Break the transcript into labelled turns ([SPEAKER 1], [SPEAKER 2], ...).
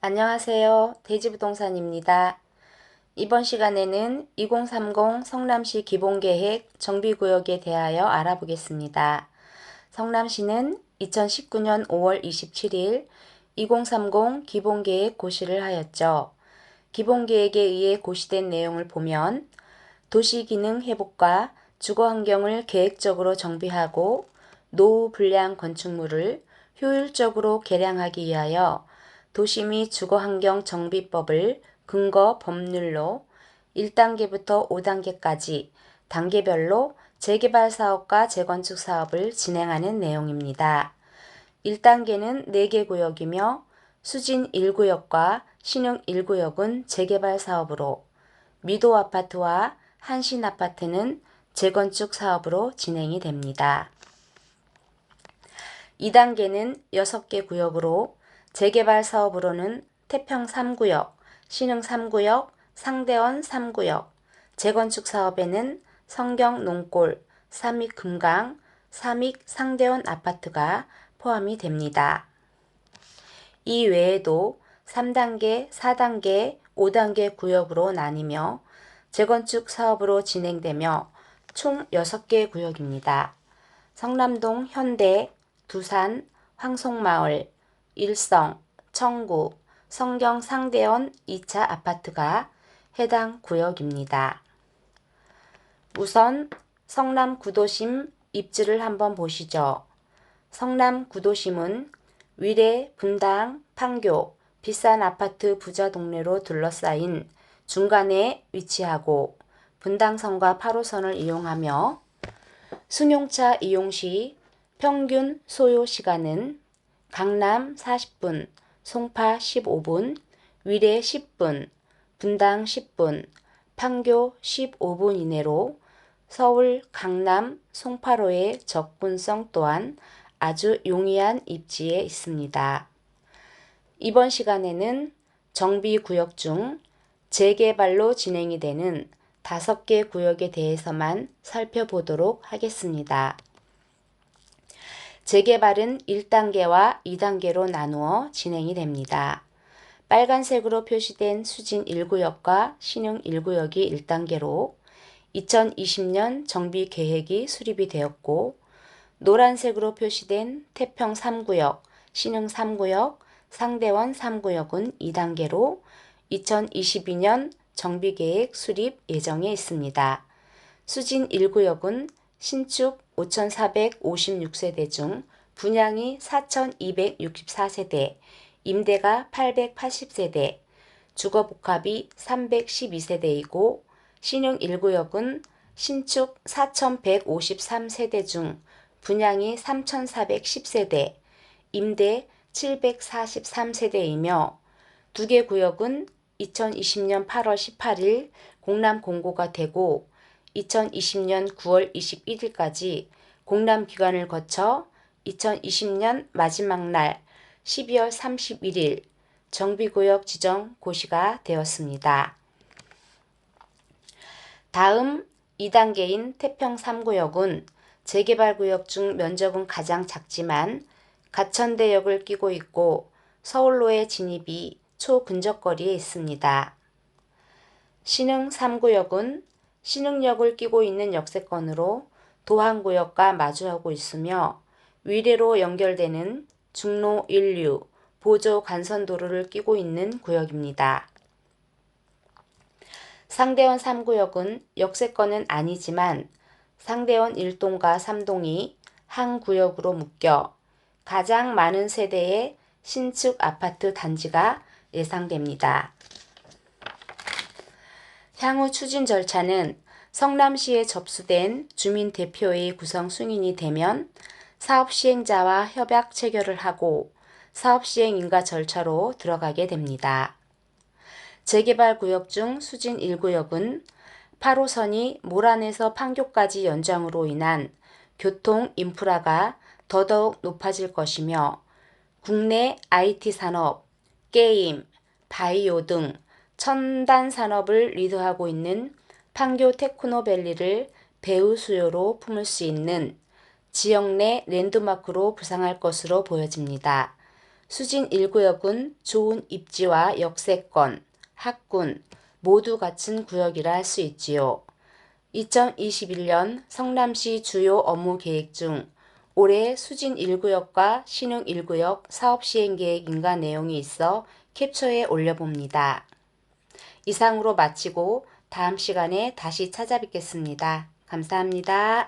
[SPEAKER 1] 안녕하세요. 대지부동산입니다. 이번 시간에는 2030 성남시 기본계획 정비구역에 대하여 알아보겠습니다. 성남시는 2019년 5월 27일 2030 기본계획 고시를 하였죠. 기본계획에 의해 고시된 내용을 보면 도시기능 회복과 주거환경을 계획적으로 정비하고 노후 불량 건축물을 효율적으로 개량하기 위하여 및 주거환경 정비법을 근거 법률로 1단계부터 5단계까지 단계별로 재개발 사업과 재건축 사업을 진행하는 내용입니다. 1단계는 4개 구역이며 수진 1구역과 신흥 1구역은 재개발 사업으로 미도 아파트와 한신 아파트는 재건축 사업으로 진행이 됩니다. 2단계는 6개 구역으로 재개발 사업으로는 태평 3구역, 신흥 3구역, 상대원 3구역, 재건축 사업에는 성경 농골, 삼익 금강, 삼익 상대원 아파트가 포함이 됩니다. 이 외에도 3단계, 4단계, 5단계 구역으로 나뉘며 재건축 사업으로 진행되며 총 6개 구역입니다. 성남동 현대, 두산, 황송마을, 일성, 청구, 성경 상대원 2차 아파트가 해당 구역입니다. 우선 성남 구도심 입지를 한번 보시죠. 성남 구도심은 위례, 분당, 판교, 비싼 아파트 부자 동네로 둘러싸인 중간에 위치하고 분당선과 8호선을 이용하며 승용차 이용 시 평균 소요 시간은 강남 40분, 송파 15분, 위례 10분, 분당 10분, 판교 15분 이내로 서울, 강남, 송파로의 접근성 또한 아주 용이한 입지에 있습니다. 이번 시간에는 정비구역 중 재개발로 진행이 되는 다섯 개 구역에 대해서만 살펴보도록 하겠습니다. 재개발은 1단계와 2단계로 나누어 진행이 됩니다. 빨간색으로 표시된 수진 1구역과 신흥 1구역이 1단계로 2020년 정비 계획이 수립이 되었고 노란색으로 표시된 태평 3구역, 신흥 3구역, 상대원 3구역은 2단계로 2022년 정비계획 수립 예정에 있습니다. 수진 1구역은 신축 5,456세대 중 분양이 4,264세대, 임대가 880세대, 주거복합이 312세대이고 신흥 1구역은 신축 4,153세대 중 분양이 3,410세대, 임대 743세대이며 두 개 구역은 2020년 8월 18일 공람 공고가 되고 2020년 9월 21일까지 공람 기간을 거쳐 2020년 마지막 날 12월 31일 정비구역 지정 고시가 되었습니다. 다음 2단계인 태평 3구역은 재개발구역 중 면적은 가장 작지만 가천대역을 끼고 있고 서울로의 진입이 초근접거리에 있습니다. 신흥 3구역은 신흥역을 끼고 있는 역세권으로 도항구역과 마주하고 있으며 위례로 연결되는 중로 1류 보조 간선도로를 끼고 있는 구역입니다. 상대원 3구역은 역세권은 아니지만 상대원 1동과 3동이 한 구역으로 묶여 가장 많은 세대의 신축 아파트 단지가 예상됩니다. 향후 추진 절차는 성남시에 접수된 주민 대표의 구성 승인이 되면 사업 시행자와 협약 체결을 하고 사업 시행 인가 절차로 들어가게 됩니다. 재개발 구역 중 수진 1구역은 8호선이 모란에서 판교까지 연장으로 인한 교통 인프라가 더더욱 높아질 것이며 국내 IT 산업, 게임, 바이오 등 첨단 산업을 리드하고 있는 판교 테크노밸리를 배후 수요로 품을 수 있는 지역 내 랜드마크로 부상할 것으로 보여집니다. 수진 1구역은 좋은 입지와 역세권, 학군 모두 갖춘 구역이라 할 수 있지요. 2021년 성남시 주요 업무 계획 중 올해 수진 1구역과 신흥 1구역 사업 시행 계획 인가 내용이 있어 캡처해 올려봅니다. 이상으로 마치고 다음 시간에 다시 찾아뵙겠습니다. 감사합니다.